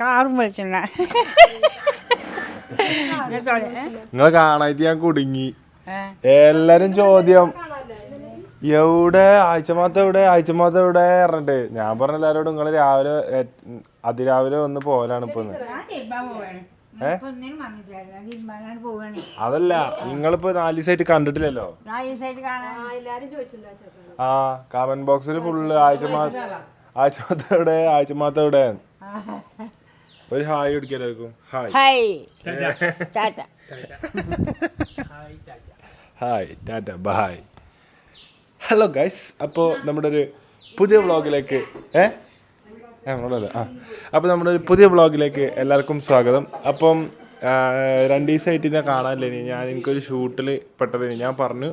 കാറും വിളിച്ചിട്ടുണ്ട നിങ്ങളെ കാണായിട്ട് ഞാൻ കുടുങ്ങി. എല്ലാരും ചോദ്യം എവിടെ? ആഴ്ചമാത്ത എവിടെ? ആഴ്ചമാത്ത എവിടെ? പറഞ്ഞിട്ട് ഞാൻ പറഞ്ഞ എല്ലാരോടും നിങ്ങൾ രാവിലെ അതിരാവിലെ വന്ന് പോകലാണ് ഇപ്പൊ അതല്ല നിങ്ങളിപ്പോ നാല് ദിവസമായിട്ട് കണ്ടിട്ടില്ലല്ലോ? ആ കമന്റ് ബോക്സിൽ ഫുള്ള് ആഴ്ച ആഴ്ചമാത്ത എവിടെ? ആഴ്ചമാത്ത എവിടെ? ഒരു hi കുടിക്കലായിരിക്കും hi. Hi. Tata. Hi tata Baha'i. Hello guys അപ്പോൾ നമ്മുടെ ഒരു പുതിയ വ്ളോഗിലേക്ക് ഏ? ഏ, ആ. അപ്പോൾ നമ്മുടെ ഒരു പുതിയ വ്ളോഗിലേക്ക് എല്ലാവർക്കും സ്വാഗതം. അപ്പം രണ്ട് ദിവസമായിട്ട് ഞാൻ കാണാനില്ല ഞാൻ എനിക്കൊരു ഷൂട്ടിൽ പെട്ടതിന്. ഞാൻ പറഞ്ഞു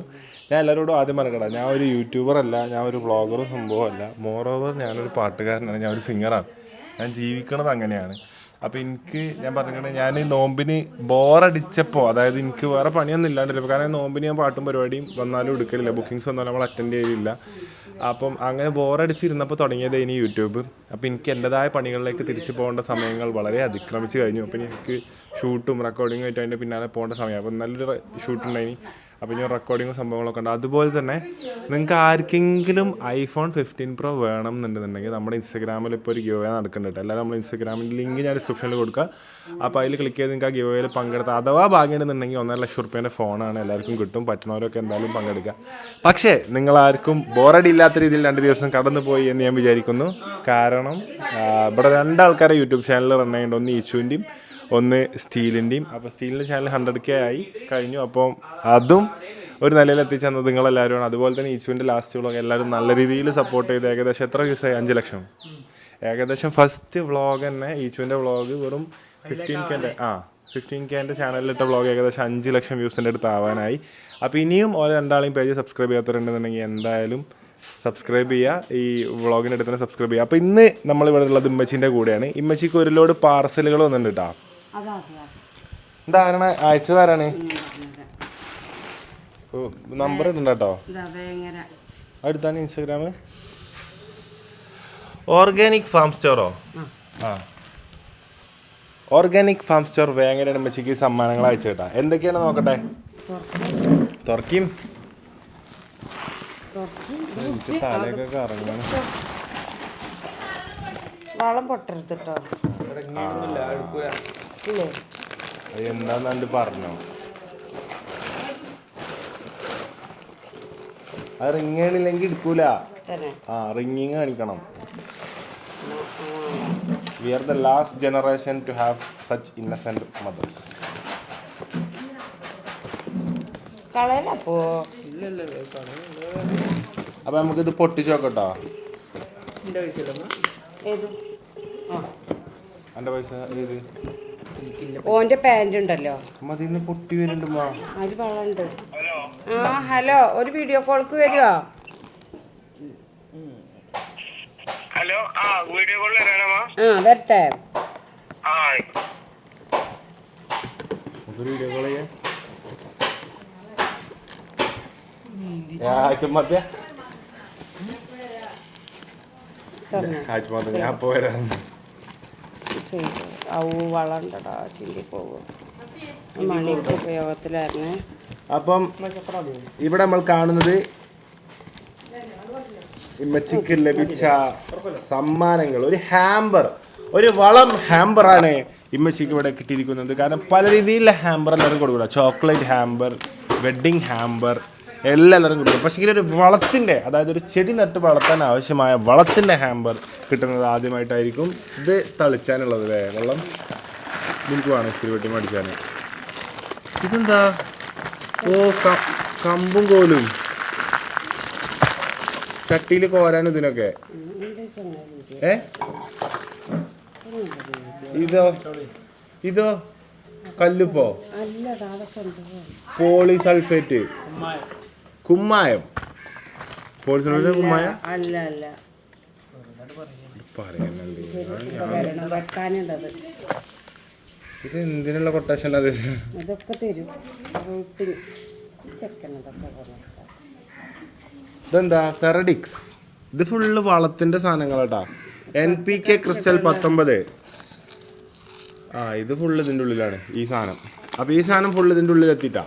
ഞാൻ എല്ലാവരോടും ആദ്യം പറയണം ഞാൻ ഒരു യൂട്യൂബർ അല്ല ഞാൻ ഒരു വ്ളോഗറും സംഭവമല്ല മോറോവർ ഞാനൊരു പാട്ടുകാരനാണ് ഞാൻ ഒരു സിംഗറാണ് ഞാൻ ജീവിക്കണത് അങ്ങനെയാണ്. അപ്പോൾ എനിക്ക് ഞാൻ പറഞ്ഞിട്ട് ഞാൻ നോമ്പിന് ബോറടിച്ചപ്പോ അതായത് എനിക്ക് വേറെ പണിയൊന്നും ഇല്ലാണ്ടില്ല കാരണം നോമ്പിന് ഞാൻ പാട്ടും പരിപാടിയും വന്നാലും എടുക്കലില്ല ബുക്കിങ്സ് വന്നാലും നമ്മൾ അറ്റൻഡ് ചെയ്യില്ല അപ്പം അങ്ങനെ ബോറടിച്ചിരുന്നപ്പോൾ തുടങ്ങിയത് ഇനി യൂട്യൂബ്. അപ്പോൾ എനിക്ക് എന്റെതായ പണികളിലേക്ക് തിരിച്ചു പോകേണ്ട സമയങ്ങൾ വളരെ അതിക്രമിച്ച് കഴിഞ്ഞു. അപ്പം എനിക്ക് ഷൂട്ടും റെക്കോർഡിങ്ങും ആയിട്ട് അതിന്റെ പിന്നാലെ പോകേണ്ട സമയം. അപ്പം നല്ലൊരു ഷൂട്ടുണ്ടായി അപ്പോൾ ഇനി റെക്കോർഡിങ്ങും സംഭവങ്ങളൊക്കെ ഉണ്ട്. അതുപോലെ തന്നെ നിങ്ങൾക്ക് ആർക്കെങ്കിലും ഐഫോൺ ഫിഫ്റ്റീൻ പ്രോ വേണം എന്നുണ്ടെന്നുണ്ടെങ്കിൽ നമ്മുടെ ഇൻസ്റ്റാഗ്രാമിൽ ഇപ്പോൾ ഒരു ഗിവ് നടക്കുന്നുണ്ട്. എല്ലാവരും നമ്മുടെ ഇൻസ്റ്റാഗ്രാമിന്റെ ലിങ്ക് ഞാൻ ഡിസ്ക്രിപ്ഷനിൽ കൊടുക്കുക അപ്പോൾ അതിൽ ക്ലിക്ക് ചെയ്ത് നിങ്ങൾക്ക് ആ ഗിവ് പങ്കെടുത്ത അഥവാ ഭാഗ്യമുണ്ടെന്നുണ്ടെങ്കിൽ ഒന്നര ലക്ഷം റുപ്യേന്റെ ഫോണാണ് എല്ലാവർക്കും കിട്ടും. പറ്റുന്നവരൊക്കെ എന്തായാലും പങ്കെടുക്കുക. പക്ഷേ നിങ്ങളാർക്കും ബോറടി ഇല്ലാത്ത രീതിയിൽ രണ്ട് ദിവസം കടന്നുപോയി എന്ന് ഞാൻ വിചാരിക്കുന്നു. കാരണം ഇവിടെ രണ്ടാൾക്കാരെ യൂട്യൂബ് ചാനൽ ചെയ്യുന്നുണ്ട്. ഒന്ന് ഈച്ചുവിന്റെയും ഒന്ന് സ്റ്റീലിന്റെയും അപ്പോൾ സ്റ്റീലിന്റെ ചാനൽ ഹൺഡ്രഡ് കെ ആയി കഴിഞ്ഞു. അപ്പോൾ അതും ഒരു നിലയിൽ എത്തിച്ചെന്നത് നിങ്ങളെല്ലാവരുമാണ് അതുപോലെ തന്നെ ഈച്ചുവിന്റെ ലാസ്റ്റ് വ്ളോഗ് എല്ലാവരും നല്ല രീതിയിൽ സപ്പോർട്ട് ചെയ്ത്. ഏകദേശം എത്ര ദിവസമായി അഞ്ച് ലക്ഷം. ഏകദേശം ഫസ്റ്റ് വ്ളോഗ് തന്നെ ഈച്ചുവിന്റെ വ്ളോഗ് വെറും ഫിഫ്റ്റീൻ കെന്റെ ആ ഫിഫ്റ്റീൻ കെന്റെ ചാനലിലിട്ട വ്ളോഗ് ഏകദേശം അഞ്ച് ലക്ഷം വ്യൂസിന്റെ അടുത്ത് ആവാനായി. അപ്പോൾ ഇനിയും ഓരോ രണ്ടാളെയും പേജ് സബ്സ്ക്രൈബ് ചെയ്യാത്തവരുണ്ടെന്നുണ്ടെങ്കിൽ എന്തായാലും സബ്സ്ക്രൈബ് ചെയ്യുക. ഈ വ്ളോഗിന്റെ അടുത്ത് തന്നെ സബ്സ്ക്രൈബ് ചെയ്യുക. അപ്പോൾ ഇന്ന് നമ്മളിവിടെ ഉള്ളത് ഇമ്മച്ചിന്റെ കൂടെയാണ്. ഇമ്മച്ചിക്ക് ഒരു ലോഡ് പാർസലുകൾ വന്നിട്ടുണ്ട് കേട്ടോ ഇതാരാണ്? അയച്ചതാരാണ് നമ്പർ ഇട്ടുണ്ട് കേട്ടോ. അടുത്താണ് ഇൻസ്റ്റാഗ്രാം ഓർഗാനിക് ഫാം സ്റ്റോറോ ആ. ഓർഗാനിക് ഫാം സ്റ്റോർ വേങ്ങര അമ്മച്ചിക്ക് സമ്മാനങ്ങൾ അയച്ചു കേട്ടാ. എന്തൊക്കെയാണ് നോക്കട്ടെ? തുറക്കും. തലയൊക്കെ കറങ്ങണം. വളം പൊട്ടരുത് കേട്ടോ. അത് പറഞ്ഞു അത് പറഞ്ഞോ? അത് റിങ്ങണില്ലെങ്കിൽ എടുക്കൂല. തന്നെ. ആ റിങ്ങിങ് കാണിക്കണം. We are the last generation to have such innocent mother കളയലപ്പോ? അപ്പൊ നമുക്കിത് പൊട്ടിച്ചു നോക്കട്ടോ. എന്റെ പൈസ ഏത്? ഓന്റെ പാന്റ് ഉണ്ടല്ലോ. പൊട്ടി അതിൽ വെള്ളമുണ്ട്. ആ ഹലോ ഒരു വീഡിയോ കോൾക്ക് വരുമോ ഹലോ ആ വീഡിയോ ആ വരട്ടെ. ആ നമുക്കൊരു വീഡിയോ കോൾ ചെയ്യാം. ഞാൻ തുറന്നു അപ്പൊ ഔ വളണ്ടടാ ചിന്തിപ്പോകും. മണിക്ക് അപ്പം ഇവിടെ നമ്മൾ കാണുന്നത് ഇമ്മച്ചിക്ക് ലഭിച്ച സമ്മാനങ്ങൾ. ഒരു ഹാമ്പർ ഒരു വളം ഹാമ്പറാണ് ഇമ്മച്ചിക്ക് ഇവിടെ കിട്ടിയിരിക്കുന്നത്. കാരണം പല രീതിയിലുള്ള ഹാമ്പർ എല്ലാവരും കൊടുക്കില്ല ചോക്ലേറ്റ് ഹാമ്പർ വെഡ്ഡിങ് ഹാമ്പർ എല്ലാവരും കൊടുക്കും പക്ഷേ ഒരു വളത്തിന്റെ അതായത് ഒരു ചെടി നട്ട് വളർത്താൻ ആവശ്യമായ വളത്തിന്റെ ഹാമ്പർ കിട്ടുന്നത് ആദ്യമായിട്ടായിരിക്കും. ഇത് തളിച്ചാനുള്ളത് അല്ലേ? വെള്ളം നിങ്ങൾക്ക് വേണം ഇച്ചിരി വെട്ടി മടിച്ചാൽ ഇതെന്താ? ഓ കമ്പും കോലും. ചട്ടിയിൽ കോരാൻ ഇതിനൊക്കെ. ഏ? ഇതോ? ഇതോ? കല്ലുപ്പോ? പോളി സൾഫേറ്റ് കുമ്മായം. പോളിസൾഫേറ്റ് കുമ്മായം? അല്ല അല്ല. ഇത് എന്തിനുള്ള കൊട്ടേഷൻ അത്? ഇതൊക്കെ തരും. റൂട്ടിങ് പറഞ്ഞു ഇതെന്താ? സെറഡിക്സ് ഇത് ഫുള്ള് വളത്തിന്റെ സാധനങ്ങളാട്ടാ. എൻ പി കെ ക്രിസ്റ്റൽ പത്തൊമ്പത്. ആ ഇത് ഫുള്ള് ഇതിന്റെ ഉള്ളിലാണ് ഈ സാധനം. അപ്പോൾ ഈ സാധനം ഫുള്ള് ഇതിന്റെ ഉള്ളിൽ എത്തിയിട്ടാ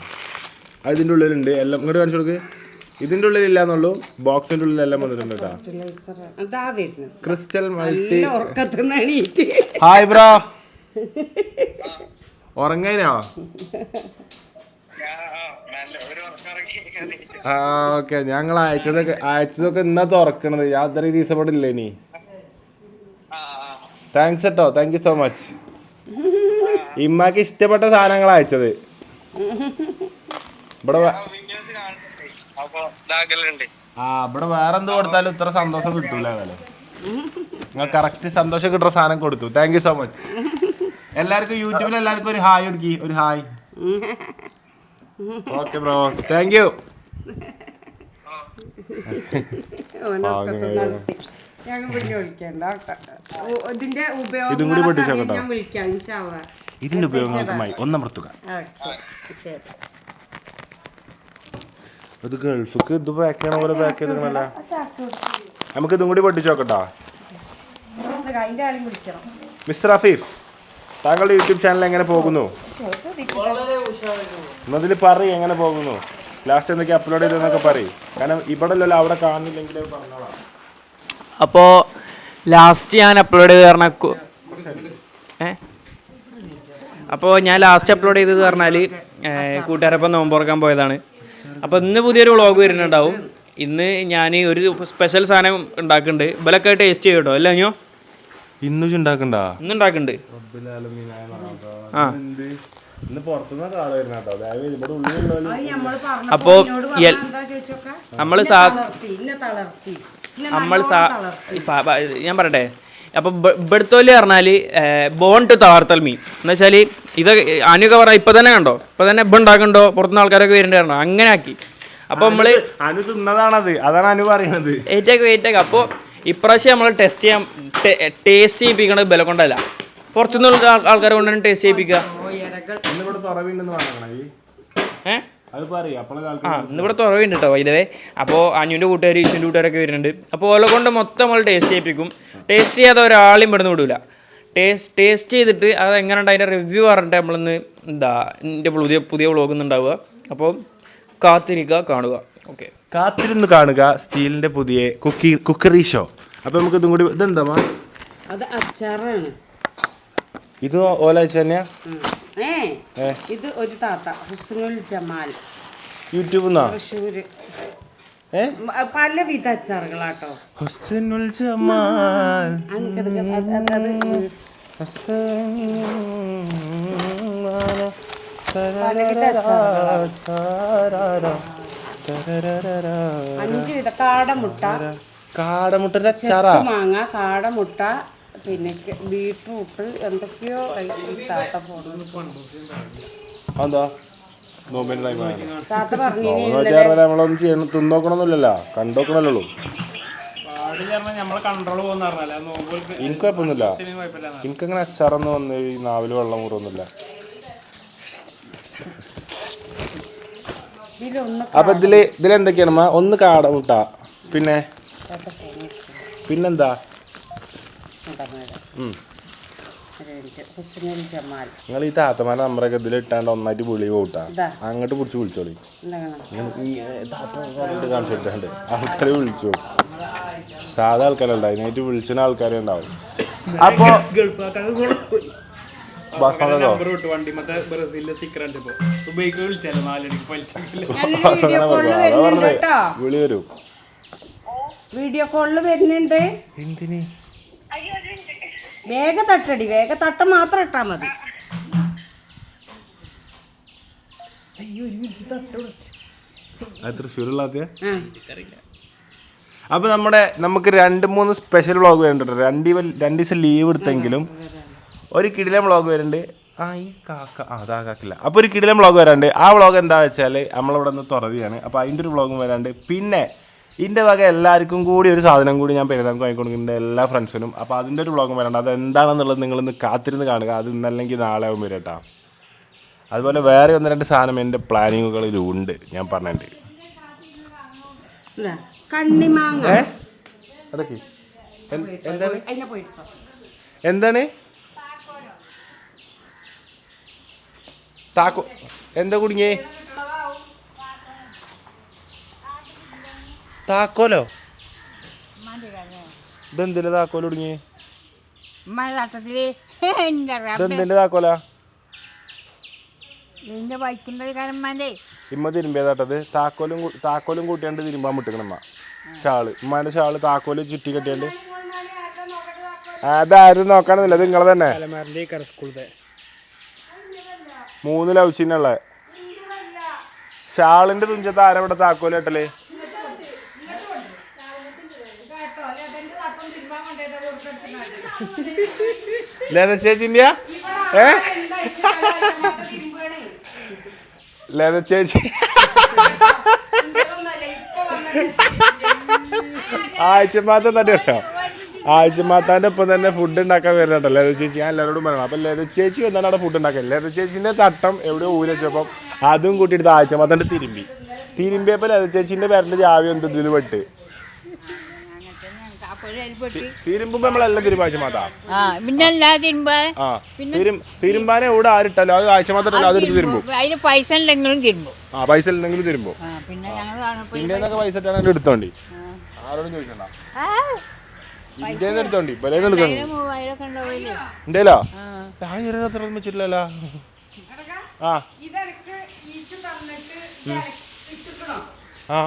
അത് ഇതിന്റെ ഉള്ളിലുണ്ട്. എല്ലാം ഇങ്ങോട്ട് കാണിച്ചു കൊടുക്ക്. ഇതിന്റെ ഉള്ളിലില്ല എന്നുള്ളൂ ബോക്സിന്റെ ഉള്ളിലെല്ലാം വന്നിട്ടുണ്ട് കേട്ടോ. Crystal multi hi bro. ഉറങ്ങാനോ? ആ ഓക്കെ. ഞങ്ങൾ അയച്ചതൊക്കെ അയച്ചതൊക്കെ ഇന്നാ തുറക്കണത് യാതൊരു ദിവസപ്പെടില്ലേ ഇനി? താങ്ക്സ് കേട്ടോ താങ്ക് യു സോ മച്ച് ഇമ്മക്ക് ഇഷ്ടപ്പെട്ട സാധനങ്ങൾ അയച്ചത്. ഇവിടെ ആ ഇവിടെ വേറെ എന്ത് കൊടുത്താലും ഇത്ര സന്തോഷം കിട്ടൂല നിങ്ങൾ കറക്റ്റ് സന്തോഷം കിട്ടുന്ന സാധനം കൊടുത്തു. താങ്ക് യു സോ മച്ച് എല്ലാവർക്കും യൂട്യൂബിൽ എല്ലാവർക്കും ഒരു ഹായ് കൊടുക്കി. ഒരു hi. Okay bro thank you ഇതിന്റെ ഉപയോഗം ഇതും കൂടി. ഇതിന്റെ ഒന്നമർത്തുക ഓക്കേ, ശരി. ഇത് ഗൾഫിക്ക് ഇത് പാക്ക് ചെയ്യണ പോലെ പാക്ക് ചെയ്തിട്ടുണ്ടല്ലോ നമുക്ക് ഇതും കൂടി പഠിച്ചു നോക്കട്ടോ. മിസ്റ്റർ റഫീഫ് താങ്കളുടെ യൂട്യൂബ് ചാനൽ എങ്ങനെ പോകുന്നു? എന്നതിൽ പറയും എങ്ങനെ പോകുന്നു? ലാസ്റ്റ് എന്തൊക്കെ അപ്ലോഡ് ചെയ്തെന്നൊക്കെ പറയും. കാരണം ഇവിടെ അല്ലല്ലോ അവിടെ കാണുന്നില്ലെങ്കിൽ അപ്പോ അപ്പോൾ ലാസ്റ്റ് ഞാൻ അപ്ലോഡ് ചെയ്ത് പറഞ്ഞ ഏ? അപ്പോൾ ഞാൻ ലാസ്റ്റ് അപ്ലോഡ് ചെയ്തത് പറഞ്ഞാൽ കൂട്ടുകാരൊപ്പം നോമ്പ് തുറക്കാൻ പോയതാണ്. അപ്പോൾ ഇന്ന് പുതിയൊരു വ്ളോഗ് വരുന്നുണ്ടാവും. ഇന്ന് ഞാൻ ഒരു സ്പെഷ്യൽ സാധനം ഉണ്ടാക്കുന്നുണ്ട്. ഇവലൊക്കെ ടേസ്റ്റ് ചെയ്യും കേട്ടോ അല്ല അഞ്ഞോ ഇന്നും ഉണ്ടാക്കണ്ട? ഇന്ന് ഉണ്ടാക്കുന്നുണ്ട്. ആ. അപ്പോ നമ്മൾ നമ്മൾ ഞാൻ പറയട്ടെ? അപ്പോൾ ഇവിടുത്തോൽ പറഞ്ഞാൽ ബോൺ ടു തളർത്തൽ മീൻ എന്ന് വെച്ചാൽ ഇത് അനുക പറ ഇപ്പം തന്നെ കണ്ടോ? ഇപ്പം തന്നെ ഇപ്പം ഉണ്ടാക്കണ്ടോ? പുറത്തുനിന്ന് ആൾക്കാരൊക്കെ വരുന്നുണ്ടായിരുന്നോ അങ്ങനെ ആക്കി. അപ്പോൾ നമ്മൾ അനു തിന്നതാണത്. അതാണ് അനു പറയുന്നത്. ഏറ്റേക്ക് വെയിറ്റേക്ക് അപ്പോൾ ഇപ്രാവശ്യം നമ്മൾ ടെസ്റ്റ് ചെയ്യാൻ ടേസ്റ്റ് ചെയ്യിപ്പിക്കണത് ബല കൊണ്ടല്ല. പുറത്തുനിന്നുള്ള ആൾക്കാരെ കൊണ്ടാണ് ടേസ്റ്റ് ചെയ്യിപ്പിക്കുക. ഏഹ് ഇന്നിവിടെ തുറവുണ്ട് കേട്ടോ ഇതേ അപ്പോൾ അനുവിന്റെ കൂട്ടുകാർ ഈശ്വന്റെ കൂട്ടുകാരൊക്കെ വരുന്നുണ്ട്. അപ്പോൾ ഓല കൊണ്ട് മൊത്തം നമ്മൾ ടേസ്റ്റ് ചെയ്യിപ്പിക്കും. ടേസ്റ്റ് ചെയ്യാതെ ഒരാളും ഇവിടുന്ന് വിടൂല. ടേസ്റ്റ് ടേസ്റ്റ് ചെയ്തിട്ട് അത് എങ്ങനെ ഉണ്ട് അതിന്റെ റിവ്യൂ പറഞ്ഞിട്ട് നമ്മളിന്ന് എന്താ എന്റെ പുതിയ പുതിയ വ്ളോഗ് ഉണ്ടാവുക. അപ്പോൾ കാത്തിരിക്കുക കാണുക. ഓക്കെ കാത്തിരുന്ന് കാണുക സ്റ്റീലിന്റെ പുതിയ കുക്കി കുക്കറി ഷോ അപ്പോൾ നമുക്ക് ഇതും കൂടി ഇതെന്താ മാ? അത് അച്ചാറാണ്. ഇത് ഓല വെച്ച് തന്നെയാ. ഏ. ഇത് ഒരു താത്ത ഹുസ്നുൽ ജമാൽ. യൂട്യൂബ് തൃശ്ശൂര്. പലവിധ അച്ചാറുകളാട്ടോ. ഹുസ്നുൽ ജമാൽ. അഞ്ച് വിധ കാടമുട്ട. കാടമുട്ടന്റെ അച്ചാറാ? മാങ്ങ കാടമുട്ട പിന്നെ ബീട്രൂട്ട് എന്തൊക്കെയോ താത്ത എന്താ നോമ്പിന്റെ ടൈമാണ് താത്ത പറഞ്ഞു നമ്മളൊന്നും ചെയ്യണം തിന്നോക്കണമെന്നില്ലല്ലോ കണ്ടോക്കണല്ലോ എനിക്ക് കുഴപ്പമൊന്നുമില്ല. എനിക്കങ്ങനെ അച്ചാറൊന്നും വന്ന് ഈ നാവിൽ വെള്ളം കൂറൊന്നുമില്ല അപ്പൊ ഇതിൽ ഇതിലെന്തൊക്കെയാണ് ഒന്ന് ഒന്ന് കാടമുട്ട പിന്നെ? പിന്നെന്താ? നിങ്ങൾ ഈ താത്തമാരെ നമ്പറൊക്കെ ഇതിൽ ഇട്ടാണ്ട് ഒന്നായിട്ട് വിളി പോട്ടാ. അങ്ങോട്ട് പിടിച്ച് വിളിച്ചോളി. കാണിച്ചിട്ടുണ്ട്. ആൾക്കാരെ വിളിച്ചു. സാധാ ആൾക്കാരല്ല അതിനായിട്ട് വിളിച്ചിന് ആൾക്കാരെ ഉണ്ടാവും. അപ്പൊ വിളി വരും. വീഡിയോ കോളിൽ വരുന്നുണ്ട്. എന്തിന്? വേഗ തട്ടടി വേഗ തട്ടം മാത്രം ഇട്ടാ മതി. അപ്പൊ നമ്മുടെ നമുക്ക് രണ്ട് മൂന്ന് സ്പെഷ്യൽ വ്ളോഗ് വരുന്നുണ്ട്. രണ്ട് രണ്ട് ദിവസം ലീവ് എടുത്തെങ്കിലും ഒരു കിടിലം വ്ളോഗ് വരുന്നുണ്ട്. ആ ഈ കാക്ക ആ അതാ കാക്കില്ല. അപ്പോൾ ഒരു കിടിലം വ്ളോഗ് വരാണ്ട് ആ വ്ളോഗ് എന്താ വെച്ചാൽ നമ്മളിവിടെ നിന്ന് തുറവിയാണ്. അപ്പോൾ അതിന്റെ ഒരു വ്ളോഗും വരാണ്ട് പിന്നെ ഇതിന്റെ വക എല്ലാവർക്കും കൂടി ഒരു സാധനം കൂടി ഞാൻ പെരുന്നാൾക്ക് വാങ്ങിക്കൊടുക്കുന്നുണ്ട് എല്ലാ ഫ്രണ്ട്സിനും. അപ്പോൾ അതിന്റെ ഒരു വ്ളോഗും വരണ്ട. അത് എന്താണെന്നുള്ളത് നിങ്ങളൊന്ന് കാത്തിരുന്ന് കാണുക. അത് ഇന്നല്ലെങ്കിൽ നാളെ ആവും വരും കേട്ടോ അതുപോലെ വേറെ ഒന്ന് രണ്ട് സാധനം എന്റെ പ്ലാനിങ്ങുകളിലുണ്ട് ഞാൻ പറഞ്ഞിട്ടുണ്ട്. എന്താണ്? എന്താണ്? താക്കോ എന്താ കുടുങ്ങിയേ? താക്കോലോ? ഇതെന്തിന്റെ താക്കോൽ ഒടുങ്ങി ഇതെന്തിന്റെ താക്കോലാ? ഇമ്മ തിരുമ്പിയതാട്ടത് താക്കോലും താക്കോലും കൂട്ടിയാണ്ട് തിരുമ്പാൻ മുട്ടിക്കണമ്മ ഷാൾ. ഉമ്മാന്റെ ഷാൾ താക്കോൽ ചുറ്റി കെട്ടിയാണ്ട്. അതാരും നോക്കാനൊന്നുമില്ല ഇത് നിങ്ങളെ തന്നെ. മൂന്ന് ലവ് ചിഹ്നുള്ള ഷാളിന്റെ തുഞ്ചത്ത് ആരവിടെ താക്കോൽ കെട്ടൽ? ലേത ചേച്ചിന്റെ ഏ? ലേത ചേച്ചി ആഴ്ചമാത്ത തന്നെ കേട്ടോ ആഴ്ചമാത്താന്റെ ഒപ്പം തന്നെ ഫുഡ് ഉണ്ടാക്കാൻ വരുന്നുണ്ടോ ലേത ചേച്ചി ഞാൻ എല്ലാവരോടും പറയണം. അപ്പം ലേത ചേച്ചി വന്നാണ് അവിടെ ഫുഡ് ഉണ്ടാക്കാൻ ലേത ചേച്ചീന്റെ തട്ടം എവിടെയോ ഊരച്ചപ്പം അതും കൂട്ടിയിട്ട് ആഴ്ചമാത്താന്റെ തിരുമ്പി. തിരുമ്പിയപ്പോൾ ലേത ചേച്ചീന്റെ പേരന്റെ ജാവി എന്ത് ഇതിൽ പെട്ട്. തിരുമ്പുമ്പോൾ നമ്മളെല്ലാം തിരുമ്പ ആഴ്ചമാത്താ ആ പിന്നെ എല്ലാ തിരുമ്പ. ആ തിരും തിരുമ്പാനെ ഇവിടെ ആരിട്ടല്ലോ അത് ആഴ്ചമാത്തല്ലോ അതെടുത്ത് തിരുമ്പും. അതിന് പൈസ ഉണ്ടെങ്കിലും തിരുമ്പും. ആ പൈസ ഇല്ലെങ്കിലും തിരുമ്പും. ആ പിന്നെ ഞങ്ങൾ കാണുമ്പോൾ ഇന്ത്യയിൽ നിന്നൊക്കെ പൈസ എടുത്തോണ്ടി. ആരോടും ചോദിക്കണ്ട. ഇന്ത്യയിൽ നിന്ന് എടുത്തോണ്ടി. ബലേന്ന് എടുത്തോണ്ടി. മൂവായിരം ഒക്കെ ഉണ്ടാവില്ലേ ഉണ്ടല്ലോ ഞാൻ ഒരു അത്ര ഒന്നും വെച്ചിട്ടില്ലല്ലോ. ആ. ഇതെനിക്ക് ഈച്ച് തന്നിട്ട് ഇട്ടിക്കണോ ആ.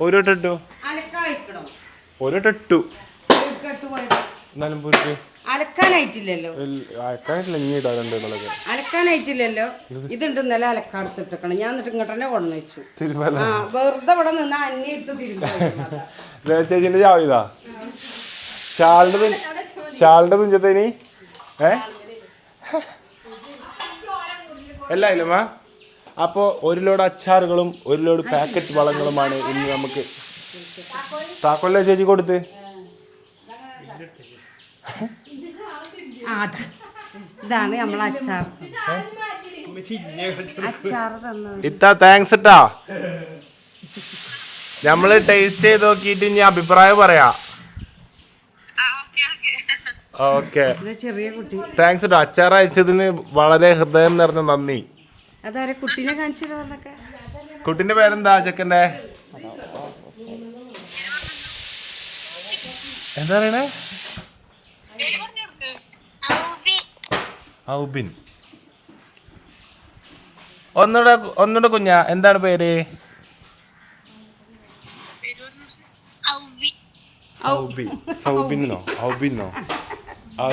ഒരു വട്ടം ഇട്ടു. അലക്കായിക്കണോ ഒരു പോയത്. എന്നാലും പോയിട്ട്? അലക്കാനായിട്ടില്ലല്ലോ. അലക്കാനായിട്ടില്ല ഇനി ഇടാ രണ്ട് അലക്കാനായിട്ടില്ലല്ലോ. ഇതുണ്ട് ഇന്നലെ അലക്കാടുത്തിട്ടക്കണം ഞാൻ എന്നിട്ട് ഇങ്ങോട്ട് തന്നെ കൊണ്ടു വെച്ചു ആ വെറുതെ ഇവിടെ നിന്ന് അന്യ തിരുമ്പ ചേച്ചിന്റെ ചാവിതാ ഷാളിന്റെ ഷാളിന്റെ തുഞ്ചത്തേനി ഏ? അല്ല ഇല്ലമ്മ അപ്പോൾ ഒരു ലോഡ് അച്ചാറുകളും ഒരു ലോഡ് പാക്കറ്റ് വളങ്ങളുമാണ് ഇനി നമുക്ക് താക്കോല്ല ചേച്ചി കൊടുത്ത്. ഇതാണ് നമ്മളെ അച്ചാർ. അച്ചാർ തന്നത്. ഇത്താ താങ്ക്സ് ഇട്ടാ. നമ്മൾ ടേസ്റ്റ് ചെയ്ത് നോക്കിയിട്ട് ഇനി അഭിപ്രായം പറയാ. ഓക്കെ. ചെറിയ കുട്ടി. താങ്ക്സ് ഇട്ടോ. അച്ചാർ അയച്ചതിന് വളരെ ഹൃദയം നിറഞ്ഞ നന്ദി. അതാരെ കുട്ടീനെ പറഞ്ഞൊക്കെ കുട്ടിന്റെ പേരെന്താ ചെക്കന്റെ എന്താ പറയണേ? ഔബിൻ. ഒന്നുകൂടെ ഒന്നുകൂടെ കുഞ്ഞ എന്താണ് പേര്? സൗബി.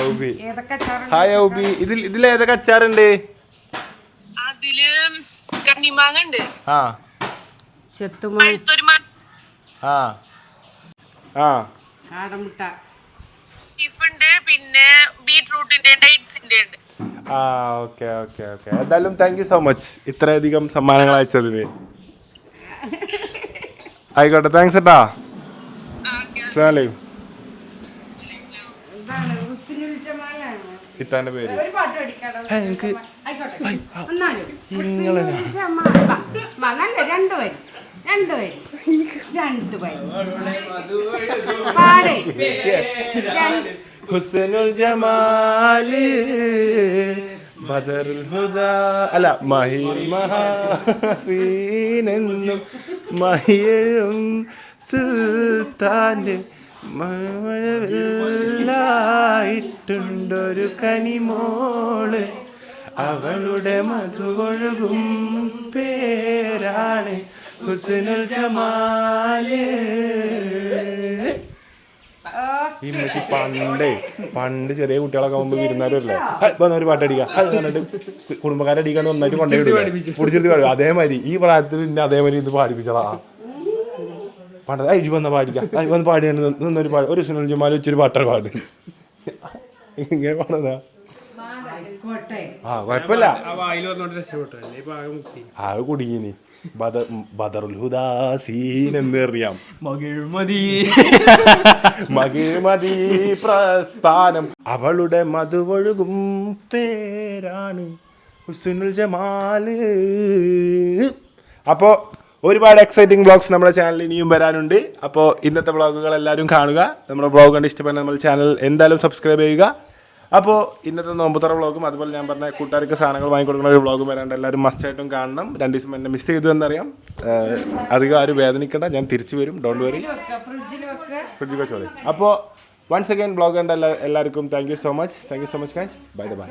ഔബി. ഹായ് ഔബി. ഇതിൽ ഇതിൽ ഏതൊക്കെ അച്ചാറുണ്ട്? അതിൽ കണ്ണിമാങ്ങ ഉണ്ട് ആ ആ. ആ. ഉണ്ട് പിന്നെ ബീട്രൂട്ടിന്റെ ഡേറ്റ്സിന്റെ ഉണ്ട് ആ ഓക്കെ ഓക്കെ ഓക്കെ. എന്തായാലും താങ്ക് യു സോ മച്ച് ഇത്രയധികം സമ്മാനങ്ങൾ അയച്ചതിന്. ആയിക്കോട്ടെ താങ്ക്സ് ഏട്ടാ. ജമാലാണ് ഇത്താന്റെ പേര്. ഒരു പാട്ട് പഠിക്കാടോ എനിക്ക് ആയിക്കോട്ടെ. എന്നാലും ഇങ്ങളെ രണ്ട് പാടേ. ഹുസനുൽ ജമാൽ ബദറുൽ ഹുദാ അല്ല മഹിർ മഹാസീനെന്നും മഹിഴും സുൽത്താന്റെ മഴവില്ലായിട്ടുണ്ടൊരു കനിമോൾ. അവളുടെ മധുവൊഴുകും പേരാണ് ഹുസനുൽ ജമാൽ. ഈ പണ്ടേ പണ്ട് ചെറിയ കുട്ടികളൊക്കെ ആകുമ്പോ വിരുന്നാരല്ലേ? വന്ന ഒരു പാട്ട് അടിക്കാം. അത് പറഞ്ഞിട്ട് കുടുംബക്കാരെ അടിക്കാണ്ട് ഒന്നായിട്ട് കൊണ്ടുപോയി പിടിച്ചിട്ട് പാടും അതേമാതിരി ഈ പ്രായത്തിൽ പിന്നെ അതേമാതിരി ഇത് പാടിപ്പിച്ചതാ. പണ്ട് അയച്ചു വന്ന പാടിക്കാം. അയ് വന്ന് പാടിയാണ് നിന്നൊരു പാട് ഒരു സുനിൽ ജമാൽ വെച്ചൊരു പാട്ടാണ് പാട്. ഇങ്ങനെ പാടാ കോട്ടെ ആ കുഴപ്പമില്ല. ആ വായിൽ വന്നോണ്ട് രക്ഷപ്പെട്ടു. അല്ലേ? ഇപ്പൊ മുക്തി ആ കുടുങ്ങിനി ബദറുൽ ഹുദാസീൻ എന്ന് അറിയാം മകിഴ്മതി. മകിഴ്മതി പ്രസ്ഥാനം. അവളുടെ മധുവൊഴുകും പേരാണ് ഹുസ്നുൽ ജമാൽ. അപ്പോൾ ഒരുപാട് എക്സൈറ്റിംഗ് ബ്ലോഗ്സ് നമ്മുടെ ചാനലിൽ ഇനിയും വരാനുണ്ട്. അപ്പോൾ ഇന്നത്തെ ബ്ലോഗുകൾ എല്ലാവരും കാണുക. നമ്മുടെ ബ്ലോഗ് കണ്ട് ഇഷ്ടപ്പെടുന്ന നമ്മുടെ ചാനൽ എന്തായാലും സബ്സ്ക്രൈബ് ചെയ്യുക. അപ്പോൾ ഇന്നത്തെ നോമ്പുത്തറ വ്ളോഗും അതുപോലെ ഞാൻ പറഞ്ഞ കൂട്ടുകാർക്ക് സാധനങ്ങൾ വാങ്ങിക്കൊടുക്കുന്ന ഒരു വ്ളോഗും വരാണ്ട് എല്ലാവരും മസ്റ്റായിട്ടും കാണണം. രണ്ട് ദിവസം എന്നെ മിസ് ചെയ്തു എന്നറിയാം. അധികം ആരും വേദനിക്കണ്ട. ഞാൻ തിരിച്ചു വരും. ഡോണ്ട് വറി ഫ്രിഡ്ജിൽ വെച്ചോ അപ്പോൾ വൺസ് അഗൈൻ ബ്ലോഗ് കണ്ട എല്ലാ എല്ലാവർക്കും thank you so much thank you so much guys bye bye